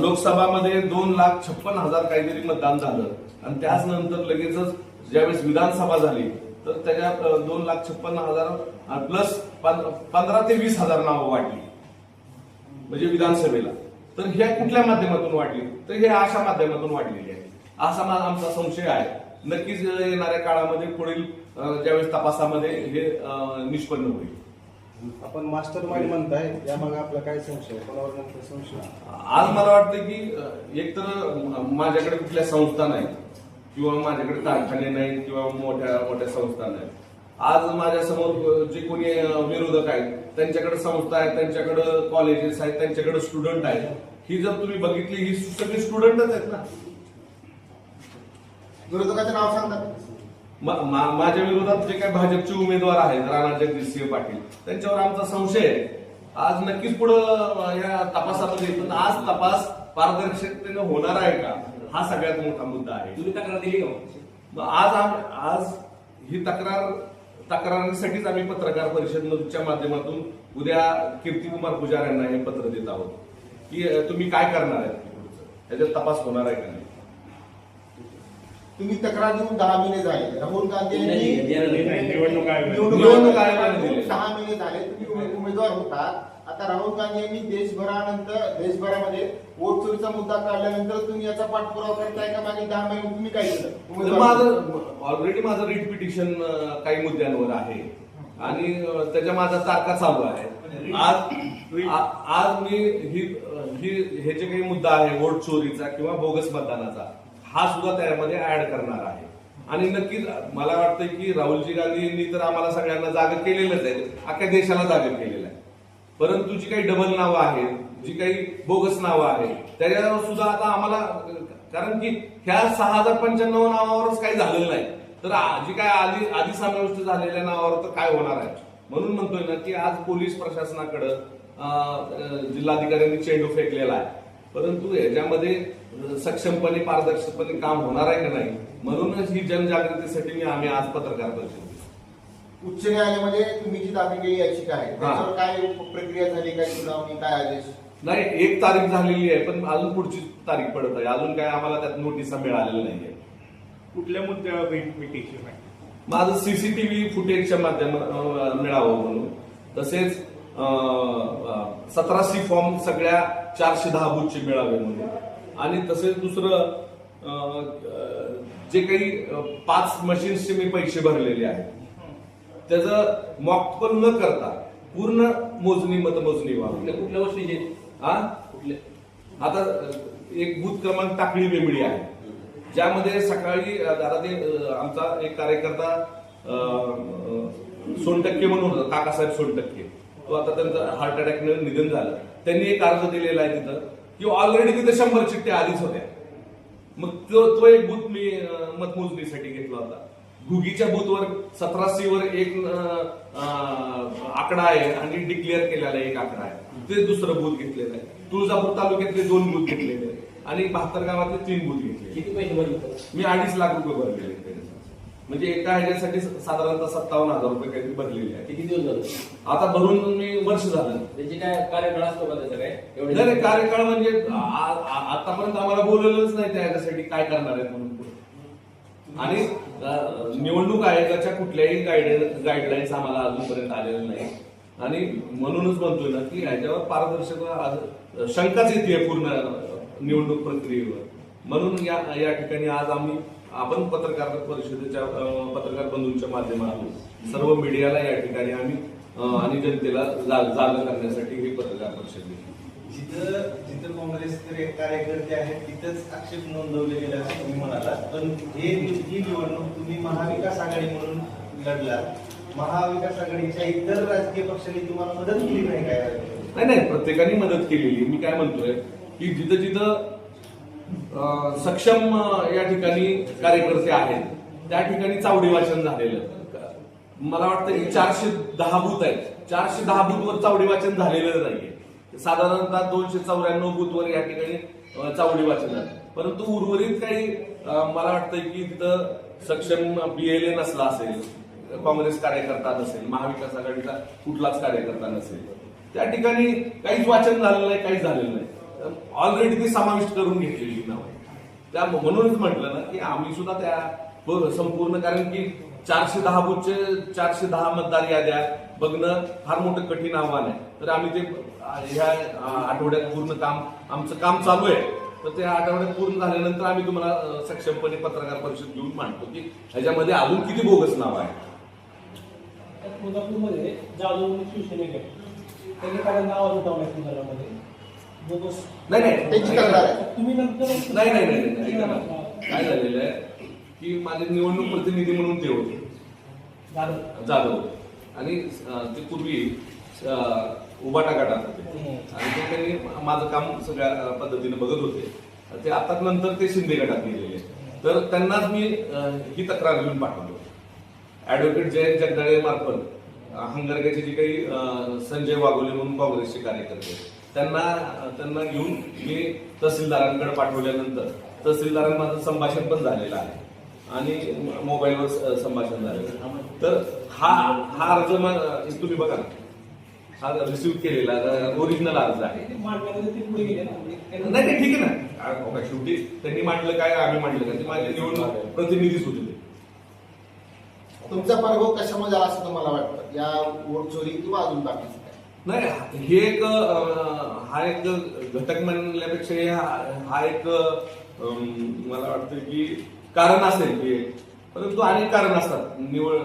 लोकसभामध्ये दोन लाख छप्पन हजार काहीतरी मतदान झालं. आणि त्याच नंतर लगेचच ज्यावेळेस विधानसभा झाली तर त्याच्यात दोन लाख छप्पन हजार प्लस पंधरा ते वीस हजार नावं वाढली म्हणजे विधानसभेला. तर ह्या कुठल्या माध्यमातून वाढली तर हे अशा माध्यमातून वाढलेली आहे. असा माझा आमचा संशय आहे. नक्कीच येणाऱ्या काळामध्ये पुढील ज्यावेळेस तपासामध्ये हे निष्पन्न होईल. आपण मास्टर माइंड म्हणताय यामागे आपला काय संशय? कोणावर नेमका संशय? आज मला वाटतं की एकतर माझ्याकडे कुठल्या संस्था नाहीत किंवा माझ्याकडे कारखाने नाहीत किंवा मोठ्या मोठ्या संस्था नाहीत आज माझ्यासमोर जे कोणी विरोधक आहेत त्यांच्याकडे संस्था आहेत त्यांच्याकडे कॉलेजेस आहेत त्यांच्याकडे स्टुडंट आहेत ही जर तुम्ही बघितली ही सगळी स्टुडंटच आहेत ना विरोधकाचं नाव सांगतात माझ्या विरोधात जे काही भाजपचे उमेदवार आहेत राणा जगदीशसिंह पाटील त्यांच्यावर आमचा संशय आहे. आज नक्कीच पुढं या तपासामध्ये पण आज तपास पारदर्शकतेने होणार आहे का? हा सगळ्यात मोठा मुद्दा आहे. तुम्ही तक्रार दिली का? आज आज ही तक्रार तक्रारीसाठीच आम्ही पत्रकार परिषदेच्या माध्यमातून उद्या कीर्तिकुमार पुजारी यांना हे पत्र देत आहोत. की तुम्ही काय करणार आहेत? पुढचं याच्यात तपास होणार आहे का नाही? तुम्ही तक्रार देऊन दहा महिने झाले. राहुल गांधी यांनी निवडणूक आयोगाने. दहा महिने झाले तुम्ही उमे- उमेदवार होता. आता राहुल गांधी यांनी देशभरानंतर देशभरामध्ये वोट चोरीचा मुद्दा काढल्यानंतर तुम्ही याचा पाठपुरावा करताय का? मागे दहा महिने तुम्ही काय केलं? माझं ऑलरेडी माझं रिट पिटिशन काही मुद्द्यांवर आहे. आणि त्याच्या माझा तारखा चालू आहे. आज आज मी ही ही हे जे काही मुद्दा आहे वोट चोरीचा किंवा बोगस मतदानाचा हा सुद्धा त्यामध्ये ऍड करणार आहे. आणि नक्कीच मला वाटतं की राहुलजी गांधी यांनी तर आम्हाला सगळ्यांना जागा केलेलंच आहे. अख्ख्या देशाला जागा केलेलं आहे. परंतु जी काही डबल नावं आहेत जी काही बोगस नावं आहेत त्याच्यावर सुद्धा आता आम्हाला कारण की ह्या सहा हजार पंच्याण्णव नावावरच काही झालेलं नाही. तर जी काय आधी आधी समाविष्ट झालेल्या नावावर तर काय होणार आहे? म्हणून म्हणतोय ना की आज पोलीस प्रशासनाकडं जिल्हाधिकाऱ्यांनी चेंडू फेकलेला आहे. परंतु याच्यामध्ये सक्षमपणे पारदर्शकपणे काम होणार आहे का नाही? म्हणूनच ही जनजागृतीसाठी मी आम्ही आज पत्रकार परिषद. उच्च न्यायालयामध्ये तुम्ही जी दाखल केली याचिका आहे हा. त्याच्यावर काय प्रक्रिया झाली काय सुनावणी काय आदेश? नाही एक तारीख झालेली आहे पण अजून पुढची तारीख पडत आहे. अजून काय आम्हाला त्यात नोटिसा मिळालेल्या नाहीये कुठल्या मुद्द्यावर पिटिशन आहे? माझं सीसीटीव्ही फुटेजच्या माध्यमात मिळावं म्हणून. तसेच सतरा सी फॉर्म सगळ्या चारशे दहा बुथचे मिळावे म्हणून. आणि तसेच दुसरं जे काही पाच मशीन्सचे मी पैसे भरलेले आहेत. त्याचं मॉक पण न करता पूर्ण मोजणी मतमोजणी व्हावी. कुठल्या कुठल्या गोष्टीचे हा कुठले आता एक बूथ क्रमांक टाकळी बेंबळी आहे. ज्यामध्ये सकाळी आता ते आमचा एक कार्यकर्ता सोनटक्के म्हणून होता काकासाहेब सोनटक्के. तो आता त्यांचं हार्ट अटॅकनं निधन झालं. त्यांनी एक अर्ज दिलेला आहे तिथं की ऑलरेडी तिथे शंभर चिठ्ठ्या आधीच होत्या. मग तो तो एक बूथ मी मतमोजणीसाठी घेतला होता. घुगीच्या बूथवर सतरा सी वर एक आकडा आहे आणि डिक्लेअर केलेला एक आकडा आहे. ते दुसरं बूथ घेतलेलं आहे. तुळजापूर तालुक्यातले दोन बूथ घेतलेले आणि बहात्तर गावातले तीन बूथ घेतले किती पैसे भरले मी अडीच लाख रुपये भरलेले. म्हणजे एका ह्याच्यासाठी साधारणतः सत्तावन्न हजार रुपये काहीतरी भरलेले आहेत. किती दिवस झाले? आता भरून मी वर्ष झालं. त्याचे काय कार्यकाळ असतो का त्याचा काय? नाही नाही, कार्यकाळ म्हणजे आ- आ- आतापर्यंत आम्हाला बोलवलंच नाही त्याच्यासाठी काय करणार आहेत म्हणून पुढे. आणि अ, निवडणूक आयोगाच्या कुठल्याही गाईड गाईडलाईन्स आम्हाला अजूनपर्यंत आलेल्या नाही. आणि म्हणूनच म्हणतोय ना की ह्याच्यावर पारदर्शकता आज- शंकाच येते पूर्ण निवडणूक प्रक्रियेवर. म्हणून या या ठिकाणी आज आम्ही आपण पत्रकार परिषदेच्या पत्रकार बंधूंच्या माध्यमातून सर्व मीडियाला या ठिकाणी आम्ही आणि जनतेला जागा करण्यासाठी ही पत्रकार परिषद घेतली. जिथं जिथं काँग्रेस कार्यकर्ते आहेत तिथंच आक्षेप नोंदवले गेले असं तुम्ही म्हणाला पण हे ही निवडणूक तुम्ही महाविकास आघाडी म्हणून लढला महाविकास आघाडीच्या इतर राजकीय पक्षांनी तुम्हाला मदत केली नाही काय? नाही नाही प्रत्येकाने मदत केलेली मी काय म्हणतोय की जिथं जिथं सक्षम या ठिकाणी कार्यकर्ते आहेत. त्या ठिकाणी चावडी वाचन झालेलं. मला वाटतं की चारशे दहा बूथ आहेत. चारशे दहा बूथवर चावडी वाचन झालेलं नाहीये. साधारणतः दोनशे चौऱ्याण्णव बूथवर या ठिकाणी चावडी वाचन झालं. परंतु उर्वरित काही मला वाटतं की तिथं सक्षम बीएलए नसला असेल काँग्रेस कार्यकर्ता नसेल महाविकास आघाडीचा कुठलाच कार्यकर्ता नसेल. त्या ठिकाणी काहीच वाचन झालेलं नाही काहीच झालेलं नाही. ऑलरेडी ती समाविष्ट करून घेतलेली नाव आहे. त्या म्हणूनच म्हटलं ना की आम्ही सुद्धा त्या संपूर्ण कारण की चारशे दहा बुथचे चारशे दहा मतदार याद्या बघणं फार मोठं कठीण आव्हान आहे. तर आम्ही ते ह्या आठवड्यात पूर्ण काम आमचं काम चालू आहे. तर त्या आठवड्यात पूर्ण झाल्यानंतर आम्ही तुम्हाला सक्षमपणे पत्रकार परिषद घेऊन मांडतो की ह्याच्यामध्ये अजून किती बोगस नाव आहे कोल्हापूरमध्ये जाधव म्हणून त्यांनी काय नाव नाही नाही. त्याची तक्रार आहे. तुम्ही नंतर नाही नाही नाही नाही, ऐका ना. काय झालेलं आहे की माझे निवडणूक प्रतिनिधी म्हणून ते होते. जाधव. जाधव. आणि अं, ते पूर्वी अं, उबाटा गटात होते. आणि ते त्यांनी माझं काम सगळ्या अं, पद्धतीने बघत होते. ते आता नंतर ते शिंदे गटात गेलेले तर त्यांनाच मी अं, ही तक्रार घेऊन पाठवली. ऍडव्होकेट जयंत जगदाळे मार्फत हंगरग्याचे जे काही अं, संजय वाघोले म्हणून काँग्रेसचे कार्यकर्ते त्यांना त्यांना घेऊन मी तहसीलदारांकडे पाठवल्यानंतर तहसीलदारांना माझं संभाषण पण झालेलं आहे. आणि मोबाईलवर संभाषण झालेलं आहे. तर हा हा अर्ज मग तुम्ही बघा. हा रिसिव्ह केलेला ओरिजिनल अर्ज आहे. नाही नाही ठीक आहे ना. बघा, शेवटी त्यांनी मांडलं काय आम्ही मांडलं काय ते माझे निवडणूक प्रतिनिधीच होते तुमचा पराभव कशामध्ये आला असं तुम्हाला वाटतं? या वोट चोरी किंवा अजून काय नाही हे एक हा एक घटक म्हणण्यापेक्षा हे हा एक मला वाटतं की कारण असेल की परंतु अनेक कारण असतात. निवड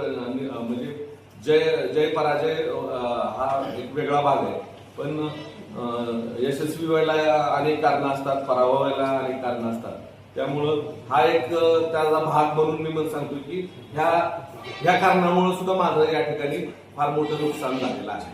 म्हणजे जय जय पराजय हा एक वेगळा भाग आहे. पण यशस्वी व्हायला अनेक कारणं असतात पराभव व्हायला अनेक कारणं असतात. त्यामुळं हा एक त्याचा भाग म्हणून मी मग सांगतो की ह्या ह्या कारणामुळे सुद्धा माझं या ठिकाणी फार मोठं नुकसान झालेलं आहे.